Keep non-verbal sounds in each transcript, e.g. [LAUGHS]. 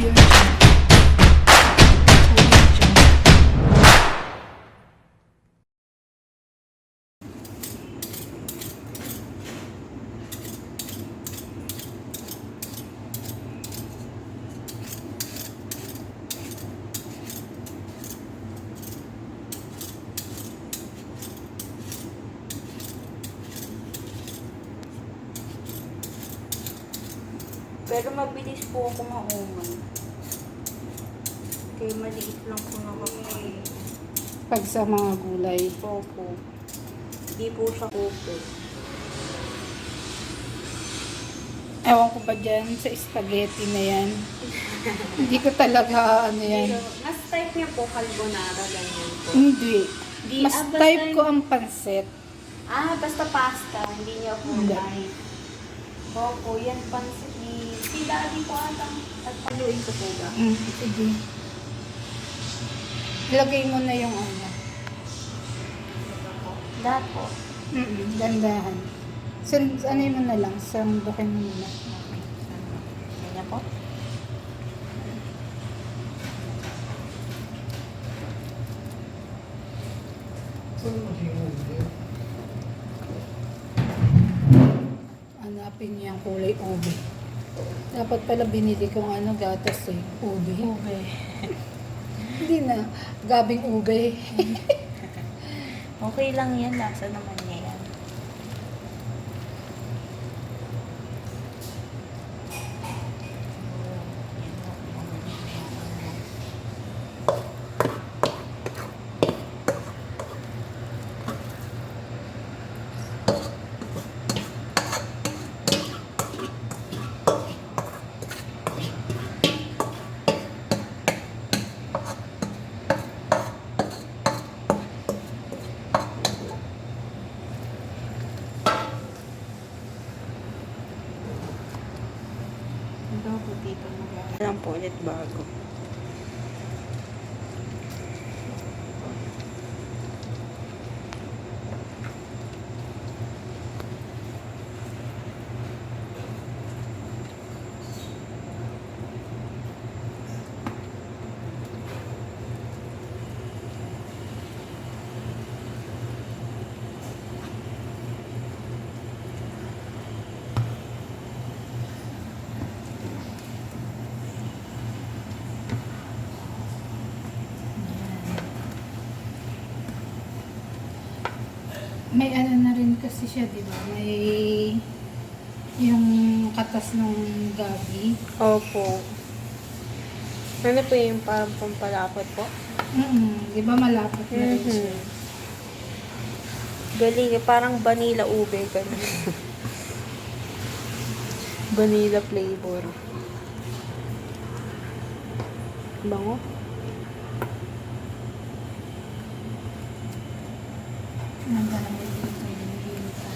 Audio Pero mabilis po ako maumay. Kaya maliit lang po nakakain. Pag sa mga gulay. Opo. Hindi po siya opo. Ewan ko ba dyan sa spaghetti na yan. [LAUGHS] Hindi ko talaga ano yan. Pero, mas type niya po carbonara, ganyan po. Hindi. Di, Mas ah, basta type ko ang pansit. Ah, basta pasta. Hindi niya po Hindi. type. Opo, yan pansit. Si daddy po ata. At paluin ko po ba? Mm, sige. Ilagay mo na yung ano. Lahat po. Mm dandahan. Sun, ano mo na lang, sandukin mo na. Ganyan po. Hanapin niya ang kulay ube. Dapat pala binili kong ano, gatas eh. Ube. Ube. Hindi na. Gabing ube. [LAUGHS] Okay lang yan. Lasa naman niya yan. Ito po dito mag Alam po ulit bago. May ano na rin kasi siya, di ba? May yung katas ng gabi. Opo. Ano po yung parang pampalapot po? Mm di ba malapot na rin siya? Mhm. Galing, eh, parang vanilla ube. Ganun. [LAUGHS] vanilla flavor. Bango. Nandami dito yung hinta.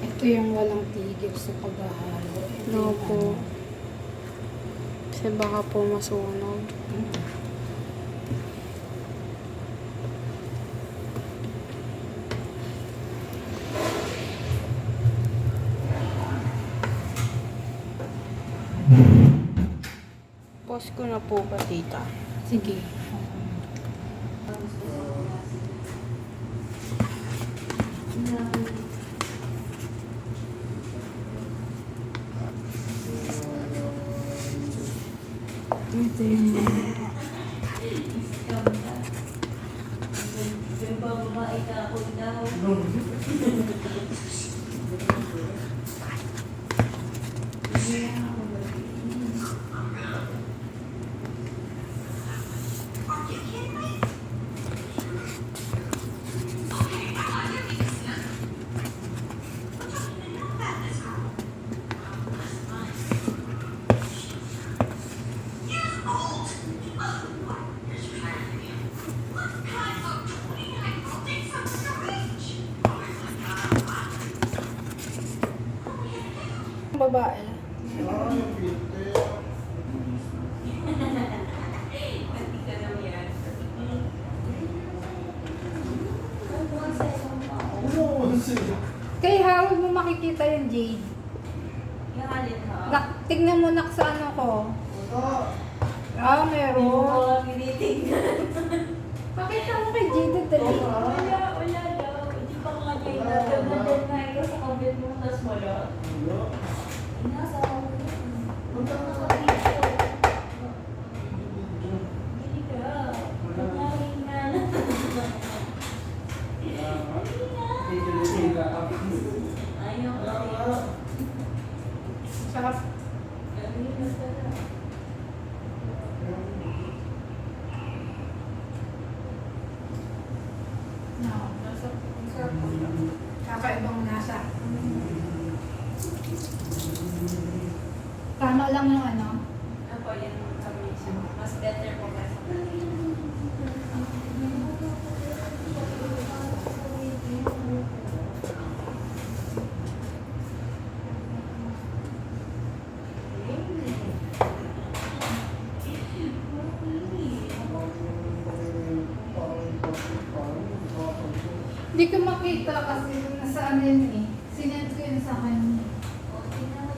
Ito yung walang tigil sa paghahalo. Opo. ano, Kasi baka po masunog. mm. Pause ko na po ba, tita? Sige. Ito yung [LAUGHS] babae. Kay Howard mo makikita yung Jade. Yung alin ha? Nak, tignan mo nak sa ano ko. Ah, meron. Yung tinitignan. Pakita mo kay Jade dali. Wala, wala daw. Hindi pa nga niya inagaw na dahil sa kabit mo, tas wala. Nasa ako. Punta ka sa dito. Hindi ka. Kumain na. Ayaw ko. Sarap. Gawin na sarap. No, nasa sarap. Kakaibang nasa. Tama lang yung ano. Ako yun kami. Mas better po kasi. Hindi ko makita kasi nasa ano yun eh. Sinend ko yun sa kanya.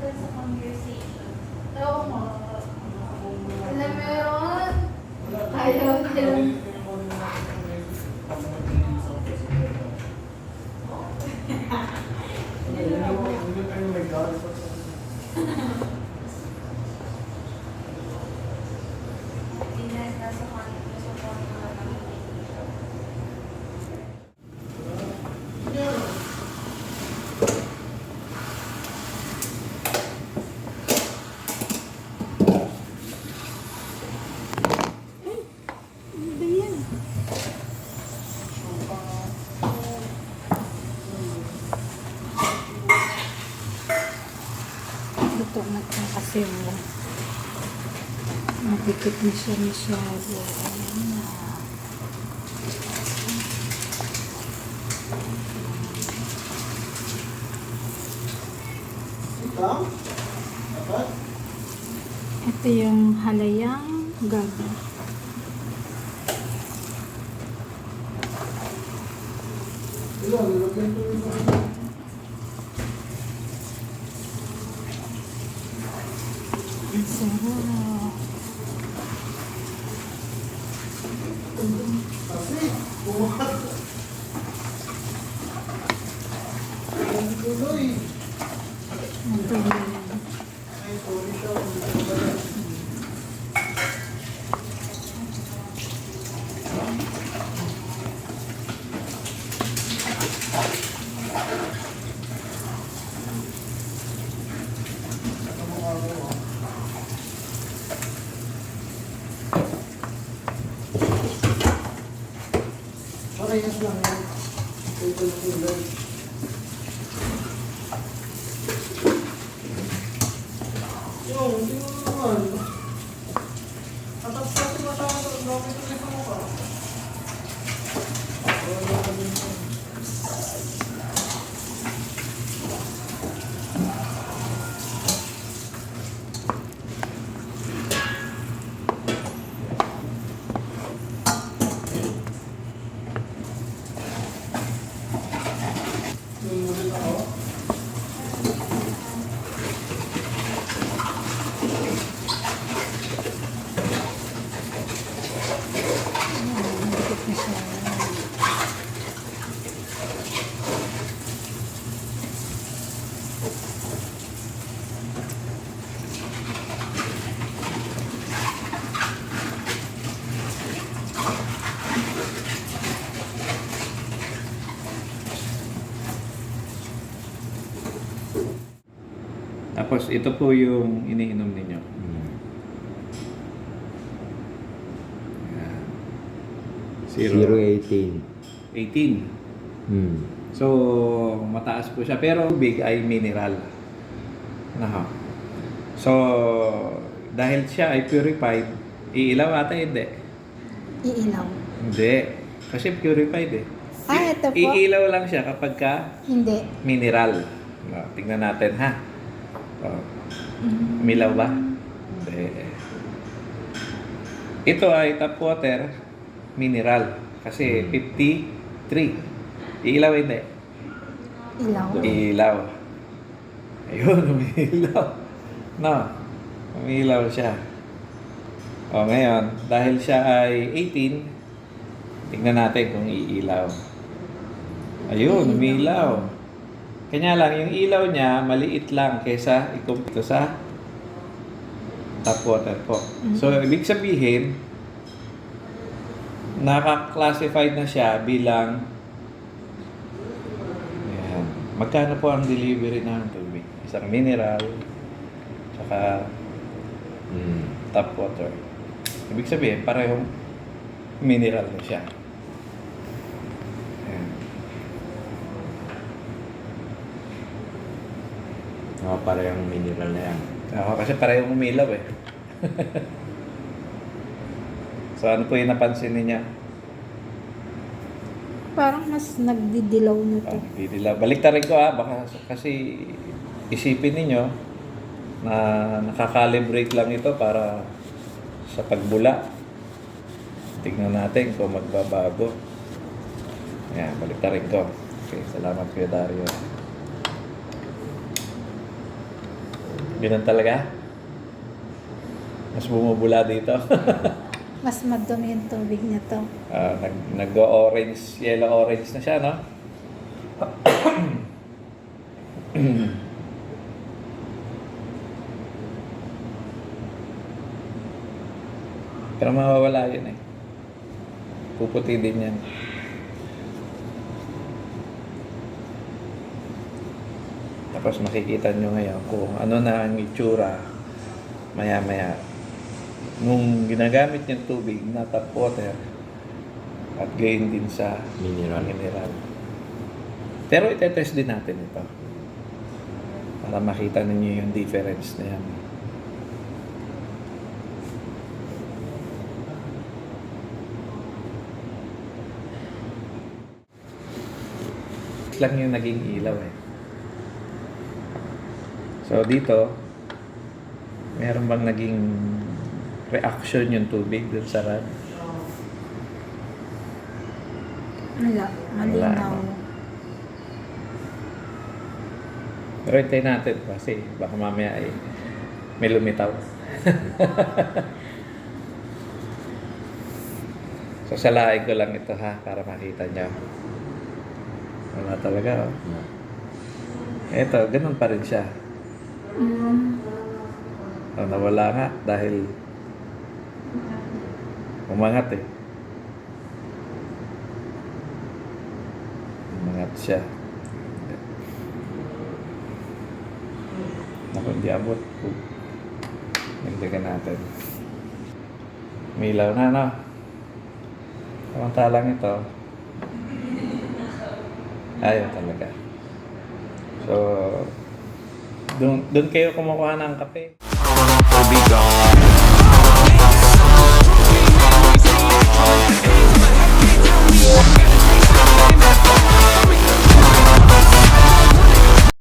sa conversation. Oo nga. Alam meron. Ayaw niya. Tingnan nasa kanila sa kanila ng Ano ba yan? Luto na ito kasi mo. Madikit na siya masyado. Ayan na. Ito yung halayang gabi. Sarap. Ito yun. Parehas lang yan. Ito yung ulan. Yo, hindi mo naman. Atap kasi matawag ang dami ko sa mukha. Wala ka din yan. Yung ulit ako. Madikit na siya. Tapos ito po yung iniinom ninyo. Ayan. Zero. 018. 18. Hmm. So, mataas po siya. Pero big ay mineral. Naha. So, dahil siya ay purified, iilaw ata hindi. Iilaw. Hindi. Kasi purified eh. Ah, ito po. Iilaw lang siya kapag ka Hindi. mineral. No, tingnan natin ha. Oh. Milaw ba? Hindi. Ito ay tap water mineral. Kasi 53. Ilaw hindi. Ilaw. Ilaw. Ayun, [LAUGHS] umiilaw. No, umiilaw siya. O ngayon, dahil siya ay 18, tingnan natin kung iilaw. Ayun, umiilaw. Kanya lang, yung ilaw niya, maliit lang kesa ikumpito sa tap water po. So, ibig sabihin, naka-classified na siya bilang Ayan. Magkano po ang delivery ng tubig? Isang mineral, saka Mm. tap water. Ibig sabihin, parehong mineral na siya. Oh, parehong mineral na yan. Ako kasi parehong umilaw eh. [LAUGHS] so ano po yung napansin niya? Parang mas nagdidilaw na to. Oh, didilaw. Balik rin ko ah, baka kasi isipin ninyo na nakakalibrate lang ito para sa pagbula. Tignan natin kung magbabago. Ayan, balik rin ko. Okay, salamat kuya Dario. Ganun talaga? Mas bumubula dito. [LAUGHS] Mas madumi yung tubig niya to. Ah, nag nag-orange, yellow-orange na siya, no? [CLEARS THROAT] Pero mawawala yun eh. Puputi din yan. Tapos makikita nyo ngayon kung ano na ang itsura maya-maya. Nung ginagamit niyang tubig na tap water at gain din sa Mineral. mineral. Pero itetest din natin ito. Para makita ninyo yung difference na yan. lang yung naging ilaw eh. So dito, meron bang naging reaction yung tubig dun sa rad? Wala. Malinaw. no? Pero hintayin natin kasi baka mamaya ay may lumitaw. [LAUGHS] so salain ko lang ito ha para makita nyo. Wala talaga oh. Ito, ganun pa rin siya. Mm. Oh, nawala nga dahil umangat eh. Umangat siya. Naku, hindi abot. Nagdagan natin. Milaw na, no? Samantalang ito, ayaw talaga. So, doon, doon kayo kumukuha ng kape.